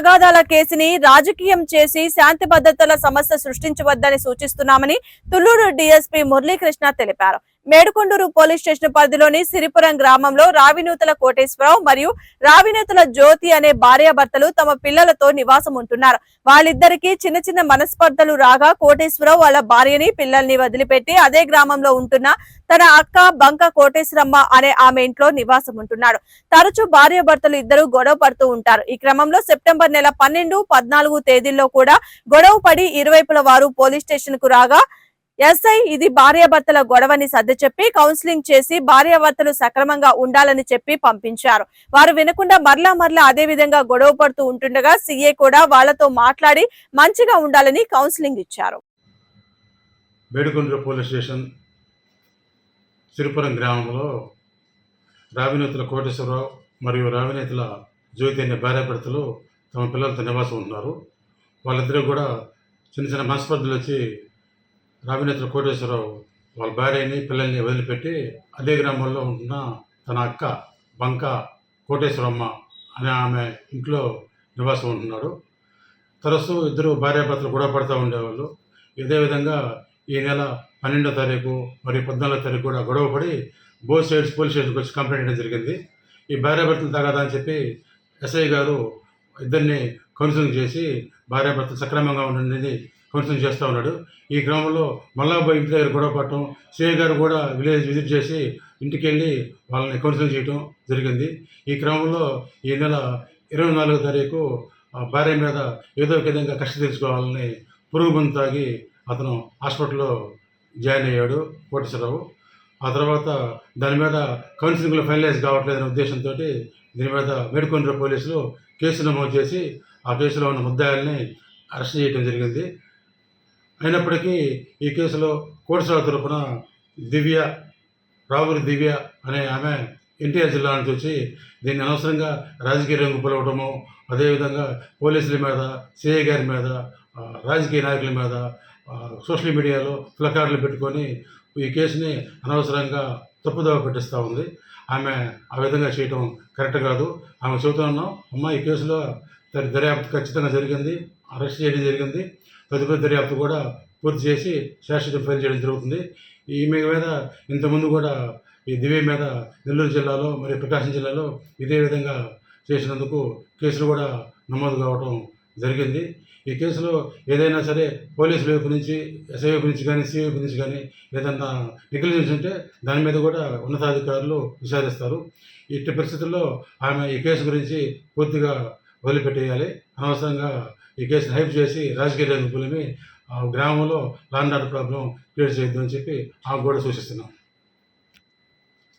తగాదాల కేసుని రాజకీయం చేసి శాంతి భద్రతల సమస్య సృష్టించవద్దని సూచిస్తున్నామని తుళ్ళూరు డీఎస్పీ మురళీకృష్ణ తెలిపారు. మేడుకొండూరు పోలీస్ స్టేషన్ పరిధిలోని సిరిపురం గ్రామంలో రావినూతల కోటేశ్వరరావు మరియు రావినూతల జ్యోతి అనే భార్యాభర్తలు తమ పిల్లలతో నివాసం ఉంటున్నారు. వాళ్ళిద్దరికీ చిన్న చిన్న మనస్పర్ధలు రాగా కోటేశ్వరరావు వాళ్ళ భార్యని పిల్లల్ని వదిలిపెట్టి అదే గ్రామంలో ఉంటున్న తన అక్క బంక కోటేశ్వరమ్మ అనే ఆమె ఇంట్లో నివాసం ఉంటున్నాడు. తరచూ భార్యాభర్తలు ఇద్దరు గొడవ పడుతూ ఉంటారు. ఈ క్రమంలో సెప్టెంబర్ నెల పన్నెండు పద్నాలుగు తేదీల్లో కూడా గొడవ పడి ఇరువైపుల వారు పోలీస్ స్టేషన్కు రాగా ఎస్ఐ ఇది భార్యాభర్తల గొడవని సర్ది చెప్పి కౌన్సిలింగ్ చేసి భార్యాభర్తలు సక్రమంగా ఉండాలని చెప్పి పంపించారు. వారు వినకుండా మరలా మరలా అదే విధంగా గొడవ పడుతూ ఉంటుండగా సీఏ కూడా వాళ్ళతో మాట్లాడి మంచిగా ఉండాలని కౌన్సిలింగ్ ఇచ్చారు. పోలీస్ స్టేషన్ సిరిపురం గ్రామంలో రావినేతుల కోటేశ్వరరావు మరియు రావినేతుల జ్యోతి అనే భార్యాభర్తలు తమ పిల్లలతో నివాసం ఉంటున్నారు. వాళ్ళిద్దరూ కూడా చిన్న చిన్న మనస్పర్ధలు వచ్చి రావినేత్ర కోటేశ్వరరావు వాళ్ళ భార్యని పిల్లల్ని వదిలిపెట్టి అదే గ్రామంలో ఉంటున్న తన అక్క బంక కోటేశ్వరమ్మ అనే ఆమె ఇంట్లో నివాసం ఉంటున్నాడు తరచూ ఇద్దరు భార్యాభర్తలు గొడవ పడుతూ ఉండేవాళ్ళు. ఇదే విధంగా ఈ నెల పన్నెండో తారీఖు మరియు పద్నాలుగో తారీఖు కూడా గొడవ పడి బోత్ సైడ్స్ పోలీస్ స్టేషన్కి వచ్చి కంప్లైంట్ చేయడం జరిగింది. ఈ భార్యాభర్తలు తగదా అని చెప్పి ఎస్ఐ గారు ఇద్దరిని కౌన్సిలింగ్ చేసి భార్యాభర్త సక్రమంగా ఉండండి కౌన్సిలింగ్ చేస్తూ ఉన్నాడు. ఈ క్రమంలో మల్లాబాయి ఇంటి దగ్గర గొడవ పడటం సిఐ గారు కూడా విలేజ్ విజిట్ చేసి ఇంటికి వెళ్ళి వాళ్ళని కౌన్సిలింగ్ చేయడం జరిగింది. ఈ క్రమంలో ఈ నెల ఇరవై నాలుగో తారీఖు భార్య మీద ఏదో ఒక విధంగా కష్ట తీర్చుకోవాలని పురుగు మందు తాగి అతను హాస్పిటల్లో జాయిన్ అయ్యాడు కోటేశ్వరరావు. ఆ తర్వాత దాని మీద కౌన్సిలింగ్లో ఫైనలైజ్ కావట్లేదనే ఉద్దేశంతో దీని మీద మేడుకొండ్ర పోలీసులు కేసు నమోదు చేసి ఆ కేసులో ఉన్న ముద్దాయిల్ని అరెస్ట్ చేయడం జరిగింది. అయినప్పటికీ ఈ కేసులో కోటేశ్వరరావు తరపున దివ్య రావురి దివ్య అనే ఆమె ఎన్టీఆర్ జిల్లా నుంచి వచ్చి దీన్ని అనవసరంగా రాజకీయ రంగు పిలవడము అదేవిధంగా పోలీసుల మీద సిఐ గారి మీద రాజకీయ నాయకుల మీద సోషల్ మీడియాలో ప్లకార్డులు పెట్టుకొని ఈ కేసుని అనవసరంగా తప్పుదోవ పెట్టిస్తూ ఉంది. ఆమె ఆ విధంగా చేయటం కరెక్ట్ కాదు. ఆమె చెబుతున్నాం అమ్మ ఈ కేసులో దర్యాప్తు ఖచ్చితంగా జరిగింది అరెస్ట్ చేయడం జరిగింది. తదుపరి దర్యాప్తు కూడా పూర్తి చేసి శాశ్వత ఫైల్ చేయడం జరుగుతుంది. ఈమె మీద ఇంతకుముందు కూడా ఈ దివ్య మీద నెల్లూరు జిల్లాలో మరియు ప్రకాశం జిల్లాలో ఇదే విధంగా చేసినందుకు కేసులు కూడా నమోదు కావటం జరిగింది. ఈ కేసులో ఏదైనా సరే పోలీసుల వైపు నుంచి ఎస్ఐ వైపు నుంచి కానీ సిఐ వైపు నుంచి కానీ ఏదన్నా నెగ్లిజెన్స్ ఉంటే దాని మీద కూడా ఉన్నతాధికారులు విచారిస్తారు. ఇట్టి పరిస్థితుల్లో ఆమె ఈ కేసు గురించి పూర్తిగా వదిలిపెట్టేయాలి. అనవసరంగా ఈ కేసును హైప్ చేసి రాజకీయ రంగులమి గ్రామంలో లాండ్ ఆర్డర్ ప్రాబ్లం క్రియేట్ చేయొద్దు అని చెప్పి ఆమె కూడా సూచిస్తున్నాం.